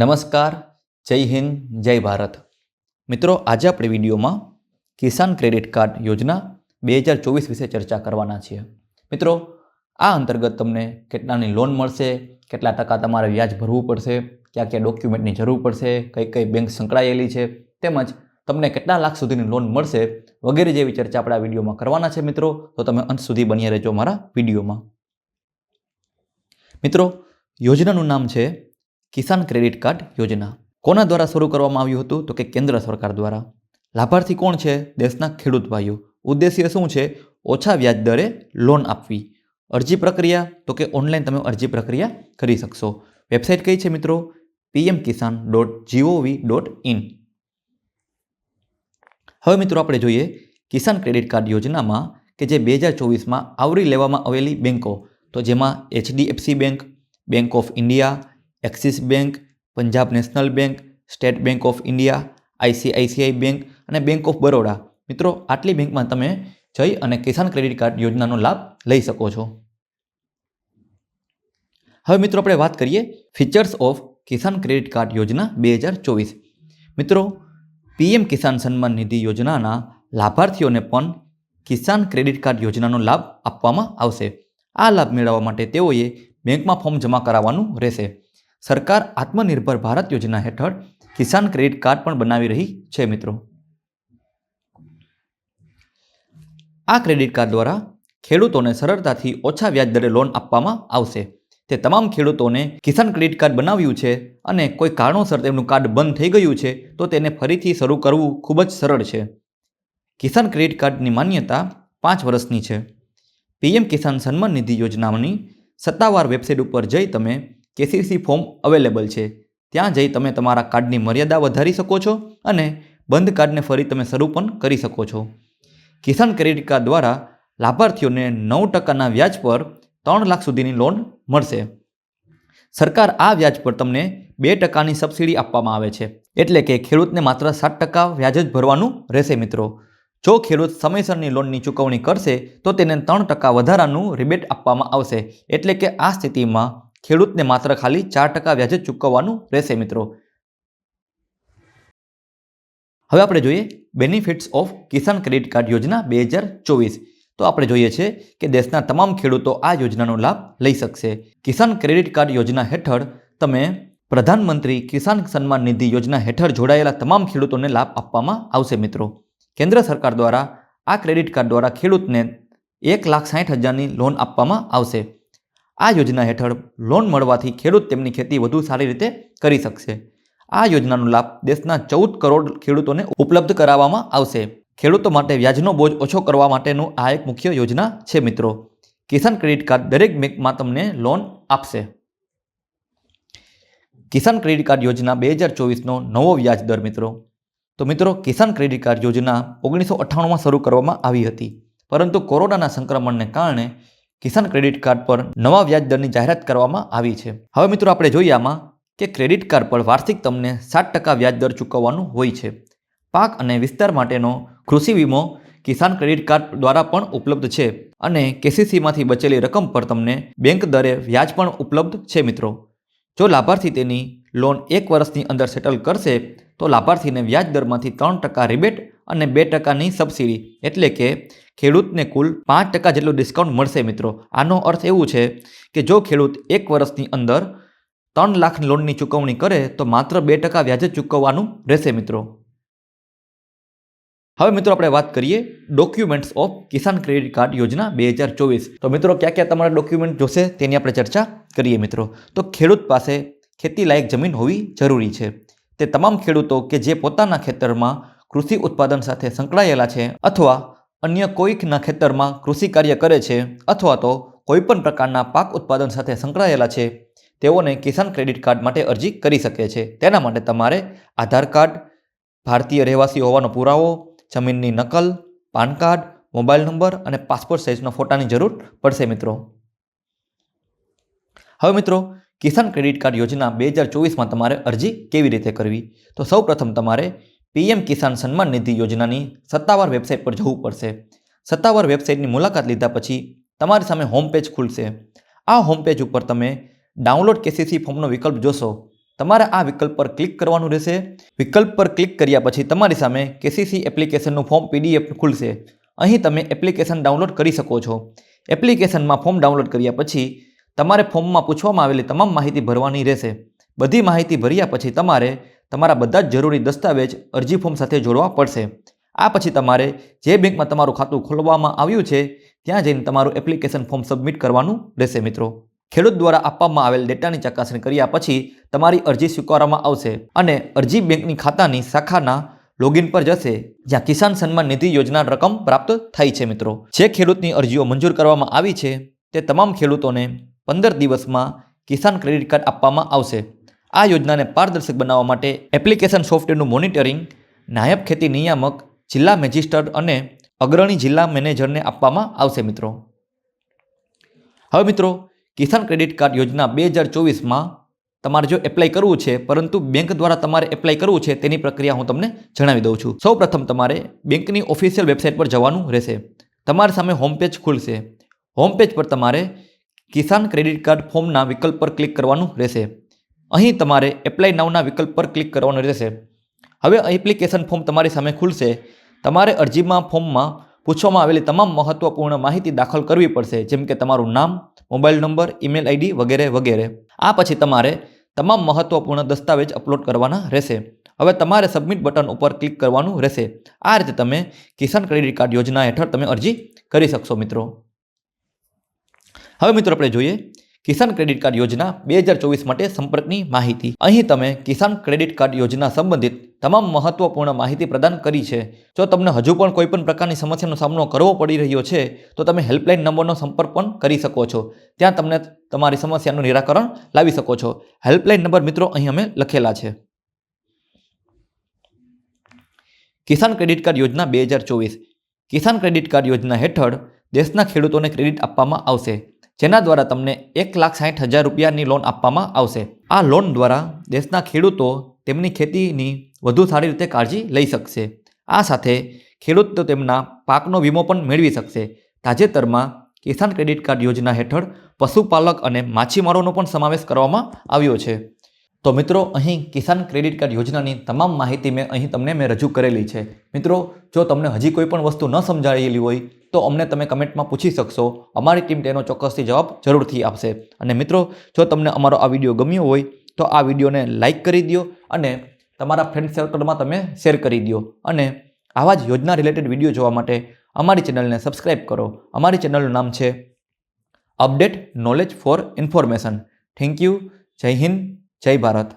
નમસ્કાર, જય હિન્દ, જય ભારત. મિત્રો, આજે આપણે વિડીયોમાં કિસાન ક્રેડિટ કાર્ડ યોજના બે હજાર ચોવીસ વિશે ચર્ચા કરવાના છીએ. મિત્રો, આ અંતર્ગત તમને કેટલાની લોન મળશે, કેટલા ટકા તમારે વ્યાજ ભરવું પડશે, ક્યાં ક્યાં ડોક્યુમેન્ટની જરૂર પડશે, કઈ કઈ બેંક સંકળાયેલી છે, તેમજ તમને કેટલા લાખ સુધીની લોન મળશે વગેરે જેવી ચર્ચા આપણે આ વિડીયોમાં કરવાના છે, મિત્રો. તો તમે અંત સુધી બની રહેજો મારા વિડીયોમાં. મિત્રો, યોજનાનું નામ છે કિસાન ક્રેડિટ કાર્ડ યોજના. કોના દ્વારા શરૂ કરવામાં આવ્યું હતું? તો કે કેન્દ્ર સરકાર દ્વારા. લાભાર્થી કોણ છે? દેશના ખેડૂત ભાઈઓ. ઉદ્દેશ્ય શું છે? ઓછા વ્યાજ દરે લોન આપવી. અરજી પ્રક્રિયા? તો કે ઓનલાઈન તમે અરજી પ્રક્રિયા કરી શકશો. વેબસાઇટ કઈ છે મિત્રો? PM Kisan dot GOV dot in હવે મિત્રો આપણે જોઈએ કિસાન ક્રેડિટ કાર્ડ યોજનામાં કે જે બે હજાર ચોવીસમાં આવરી લેવામાં આવેલી બેન્કો તો જેમાં HDFC bank bank of India Axis bank, Punjab national bank, State bank of India, ICICI bank અને બેંક ઓફ બરોડા. મિત્રો, આટલી બેંકમાં તમે જઈ અને કિસાન ક્રેડિટ કાર્ડ યોજનાનો લાભ લઈ શકો છો. હવે મિત્રો, આપણે વાત કરીએ features of Kisan credit card યોજના બે હજાર ચોવીસ. મિત્રો, પીએમ કિસાન સન્માન નિધિ યોજનાના લાભાર્થીઓને પણ કિસાન ક્રેડિટ કાર્ડ યોજનાનો લાભ આપવામાં આવશે. આ લાભ મેળવવા માટે તેઓએ બેંકમાં ફોર્મ જમા કરાવવાનું રહેશે. સરકાર આત્મનિર્ભર ભારત યોજના હેઠળ કિસાન ક્રેડિટ કાર્ડ પણ બનાવી રહી છે, મિત્રો. આ ક્રેડિટ કાર્ડ દ્વારા ખેડૂતોને સરળતાથી ઓછા વ્યાજ દરે લોન આપવામાં આવશે. તે તમામ ખેડૂતોને કિસાન ક્રેડિટ કાર્ડ બનાવ્યું છે અને કોઈ કારણોસર તેમનું કાર્ડ બંધ થઈ ગયું છે, તો તેને ફરીથી શરૂ કરવું ખૂબ જ સરળ છે. કિસાન ક્રેડિટ કાર્ડની માન્યતા પાંચ વર્ષની છે. પીએમ કિસાન સન્માન નિધિ યોજનાની સત્તાવાર વેબસાઇટ ઉપર જઈ તમે કેસીસી ફોર્મ અવેલેબલ છે. ત્યાં જઈ તમે તમારા કાર્ડની મર્યાદા વધારી શકો છો અને બંધ કાર્ડને ફરી તમે શરૂ પણ કરી શકો છો. કિસાન ક્રેડિટ કાર્ડ દ્વારા લાભાર્થીઓને નવ ટકાના વ્યાજ પર ત્રણ લાખ સુધીની લોન મળશે. સરકાર આ વ્યાજ પર તમને બે ટકાની સબસિડી આપવામાં આવે છે. એટલે કે ખેડૂતને માત્ર સાત ટકા વ્યાજ જ ભરવાનું રહેશે મિત્રો. જો ખેડૂત સમયસરની લોનની ચૂકવણી કરશે તો તેને ત્રણ ટકા વધારાનું રિબેટ આપવામાં આવશે. એટલે કે આ સ્થિતિમાં ખેડૂતને માત્ર ખાલી ચાર ટકા વ્યાજ ચૂકવવાનું રહેશે મિત્રો. હવે આપણે જોઈએ benefits of Kisan credit card યોજના બે હજાર ચોવીસ. તો આપણે જોઈએ છે કે દેશના તમામ ખેડૂતો આ યોજનાનો લાભ લઈ શકશે. કિસાન ક્રેડિટ કાર્ડ યોજના હેઠળ તમે પ્રધાનમંત્રી કિસાન સન્માન નિધિ યોજના હેઠળ જોડાયેલા તમામ ખેડૂતોને લાભ આપવામાં આવશે મિત્રો. કેન્દ્ર સરકાર દ્વારા આ ક્રેડિટ કાર્ડ દ્વારા ખેડૂતને એક લાખ સાઠ હજારની લોન આપવામાં આવશે. આ યોજના હેઠળ લોન મળવાથી ખેડૂત તેમની ખેતી વધુ સારી રીતે કરી શકશે. આ યોજનાનો લાભ દેશના ચૌદ કરોડ ખેડૂતોને ઉપલબ્ધ કરાવવામાં આવશે. ખેડૂતો માટે વ્યાજનો બોજ ઓછો કરવા માટેનું આ એક મુખ્ય યોજના છે મિત્રો. કિસાન ક્રેડિટ કાર્ડ દરેક બેંકમાં તમને લોન આપશે. કિસાન ક્રેડિટ કાર્ડ યોજના બે હજાર ચોવીસનો નવો વ્યાજ દર મિત્રો. તો મિત્રો, કિસાન ક્રેડિટ કાર્ડ યોજના ઓગણીસો અઠ્ઠાણુંમાં શરૂ કરવામાં આવી હતી. પરંતુ કોરોનાના સંક્રમણને કારણે કિસાન ક્રેડિટ કાર્ડ પર નવા વ્યાજ દરની જાહેરાત કરવામાં આવી છે. હવે મિત્રો આપણે જોઈએ આમાં કે ક્રેડિટ કાર્ડ પર વાર્ષિક તમને સાત ટકા વ્યાજ દર ચૂકવવાનું હોય છે. પાક અને વિસ્તાર માટેનો કૃષિ વીમો કિસાન ક્રેડિટ કાર્ડ દ્વારા પણ ઉપલબ્ધ છે અને કેસીસીમાંથી બચેલી રકમ પર તમને બેંક દરે વ્યાજ પણ ઉપલબ્ધ છે મિત્રો. જો લાભાર્થી તેની લોન એક વર્ષની અંદર સેટલ કરશે, તો લાભાર્થીને વ્યાજ દરમાંથી ત્રણ ટકા રિબેટ અને બે ટકાની સબસિડી. એટલે કે ખેડૂતને કુલ પાંચ ટકા જેટલું ડિસ્કાઉન્ટ મળશે મિત્રો. આનો અર્થ એવું છે કે જો ખેડૂત એક વર્ષની અંદર ત્રણ લાખ લોનની ચૂકવણી કરે, તો માત્ર બે ટકા વ્યાજ ચૂકવવાનું રહેશે મિત્રો. હવે મિત્રો આપણે વાત કરીએ documents of Kisan credit card યોજના બે હજાર ચોવીસ. તો મિત્રો ક્યાં ક્યાં તમારા ડોક્યુમેન્ટ જોશે તેની આપણે ચર્ચા કરીએ મિત્રો. તો ખેડૂત પાસે ખેતી લાયક જમીન હોવી જરૂરી છે. તે તમામ ખેડૂતો કે જે પોતાના ખેતરમાં કૃષિ ઉત્પાદન સાથે સંકળાયેલા છે અથવા અન્ય કોઈકના ખેતરમાં કૃષિ કાર્ય કરે છે અથવા તો કોઈપણ પ્રકારના પાક ઉત્પાદન સાથે સંકળાયેલા છે, તેઓને કિસાન ક્રેડિટ કાર્ડ માટે અરજી કરી શકે છે. તેના માટે તમારે આધાર કાર્ડ, ભારતીય રહેવાસી હોવાનો પુરાવો, જમીનની નકલ, પાન કાર્ડ, મોબાઈલ નંબર અને પાસપોર્ટ સાઇઝનો ફોટાની જરૂર પડશે મિત્રો. હવે મિત્રો, કિસાન ક્રેડિટ કાર્ડ યોજના બે હજાર ચોવીસમાં તમારે અરજી કેવી રીતે કરવી? તો સૌ પ્રથમ તમારે પીએમ કિસાન સન્માન નિધિ યોજનાની સત્તાવાર વેબસાઇટ પર જવું પડશે. સત્તાવાર વેબસાઇટની મુલાકાત લીધા પછી તમારી સામે હોમ પેજ ખુલશે. આ હોમ પેજ ઉપર તમે ડાઉનલોડ કેસીસી ફોર્મનો વિકલ્પ જોશો. તમારે આ વિકલ્પ પર ક્લિક કરવાનું રહેશે. વિકલ્પ પર ક્લિક કર્યા પછી તમારી સામે કેસીસી એપ્લિકેશનનું ફોર્મ પીડીએફ ખુલશે. અહીં તમે એપ્લિકેશન ડાઉનલોડ કરી શકો છો. એપ્લિકેશનમાં ફોર્મ ડાઉનલોડ કર્યા પછી તમારે ફોર્મમાં પૂછવામાં આવેલી તમામ માહિતી ભરવાની રહેશે. બધી માહિતી ભર્યા પછી તમારે તમારા બધા જ જરૂરી દસ્તાવેજ અરજી ફોર્મ સાથે જોડવા પડશે. આ પછી તમારે જે બેંકમાં તમારું ખાતું ખોલવામાં આવ્યું છે, ત્યાં જઈને તમારું એપ્લિકેશન ફોર્મ સબમિટ કરવાનું રહેશે મિત્રો. ખેડૂત દ્વારા આપવામાં આવેલ ડેટાની ચકાસણી કર્યા પછી તમારી અરજી સ્વીકારવામાં આવશે અને અરજી બેંકની ખાતાની શાખાના લોગિન પર જશે, જ્યાં કિસાન સન્માન નિધિ યોજના રકમ પ્રાપ્ત થાય છે મિત્રો. જે ખેડૂતની અરજીઓ મંજૂર કરવામાં આવી છે, તે તમામ ખેડૂતોને પંદર દિવસમાં કિસાન ક્રેડિટ કાર્ડ આપવામાં આવશે. આ યોજનાને પારદર્શક બનાવવા માટે એપ્લિકેશન સોફ્ટવેરનું મોનિટરિંગ, નાયબ ખેતી નિયામક, જિલ્લા મેજિસ્ટ્રેટ અને અગ્રણી જિલ્લા મેનેજરને આપવામાં આવશે મિત્રો. હવે મિત્રો, કિસાન ક્રેડિટ કાર્ડ યોજના બે હજાર ચોવીસમાં તમારે જો એપ્લાય કરવું છે, પરંતુ બેંક દ્વારા તમારે એપ્લાય કરવું છે, તેની પ્રક્રિયા હું તમને જણાવી દઉં છું. સૌ પ્રથમ તમારે બેંકની ઓફિશિયલ વેબસાઇટ પર જવાનું રહેશે. તમારી સામે હોમ પેજ ખુલશે. હોમ પેજ પર તમારે કિસાન ક્રેડિટ કાર્ડ ફોર્મના વિકલ્પ પર ક્લિક કરવાનું રહેશે. અહીં તમારે એપ્લાય નાવના વિકલ્પ પર ક્લિક કરવાનું રહેશે. હવે એપ્લિકેશન ફોર્મ તમારી સામે ખુલશે. તમારે અરજીમાં ફોર્મમાં પૂછવામાં આવેલી તમામ મહત્વપૂર્ણ માહિતી દાખલ કરવી પડશે, જેમ કે તમારું નામ, મોબાઈલ નંબર ઈમેલ આઈડી વગેરે વગેરે. આ પછી તમારે તમામ મહત્વપૂર્ણ દસ્તાવેજ અપલોડ કરવાના રહેશે. હવે તમારે સબમિટ બટન ઉપર ક્લિક કરવાનું રહેશે. આ રીતે તમે કિસાન ક્રેડિટ કાર્ડ યોજના હેઠળ તમે અરજી કરી શકશો મિત્રો. હવે મિત્રો આપણે જોઈએ કિસાન ક્રેડિટ કાર્ડ યોજના બે હજાર ચોવીસ માટે સંપર્કની માહિતી. અહીં તમે કિસાન ક્રેડિટ કાર્ડ યોજના સંબંધિત તમામ મહત્વપૂર્ણ માહિતી પ્રદાન કરી છે. જો તમને હજુ પણ કોઈ પણ પ્રકારની સમસ્યાનો સામનો કરવો પડી રહ્યો છે, તો તમે હેલ્પલાઇન નંબરનો સંપર્ક પણ કરી શકો છો. ત્યાં તમને તમારી સમસ્યાનું નિરાકરણ લાવી શકો છો. હેલ્પલાઇન નંબર મિત્રો અહીં અમે લખેલા છે. કિસાન ક્રેડિટ કાર્ડ યોજના બે હજાર ચોવીસ. કિસાન ક્રેડિટ કાર્ડ યોજના હેઠળ દેશના ખેડૂતોને ક્રેડિટ આપવામાં આવશે. જેના દ્વારા તમને એક લાખ સાઠ હજાર રૂપિયાની લોન આપવામાં આવશે. આ લોન દ્વારા દેશના ખેડૂતો તેમની ખેતીની વધુ સારી રીતે કાળજી લઈ શકશે. આ સાથે ખેડૂતો તેમના પાકનો વીમો પણ મેળવી શકશે. તાજેતરમાં કિસાન ક્રેડિટ કાર્ડ યોજના હેઠળ પશુપાલક અને માછીમારોનો પણ સમાવેશ કરવામાં આવ્યો છે. તો મિત્રો, અહીં કિસાન ક્રેડિટ કાર્ડ યોજનાની તમામ માહિતી મેં અહીં તમને મેં રજૂ કરેલી છે. મિત્રો, જો તમને હજી કોઈ પણ વસ્તુ ન સમજાયેલી હોય તો અમને તમે કમેન્ટમાં પૂછી શકશો. અમારી ટીમ તેનો ચોક્કસથી જવાબ જરૂરથી આપશે. અને મિત્રો, જો તમને અમારો આ વીડિયો ગમ્યો હોય, તો આ વિડીયોને લાઇક કરી દો અને તમારા ફ્રેન્ડ સર્કલમાં તમે શેર કરી દો અને આવા જ યોજના રિલેટેડ વીડિયો જોવા માટે અમારી ચેનલને સબસ્ક્રાઈબ કરો. અમારી ચેનલનું નામ છે update knowledge for information thank you Jai Hind, Jai Bharat.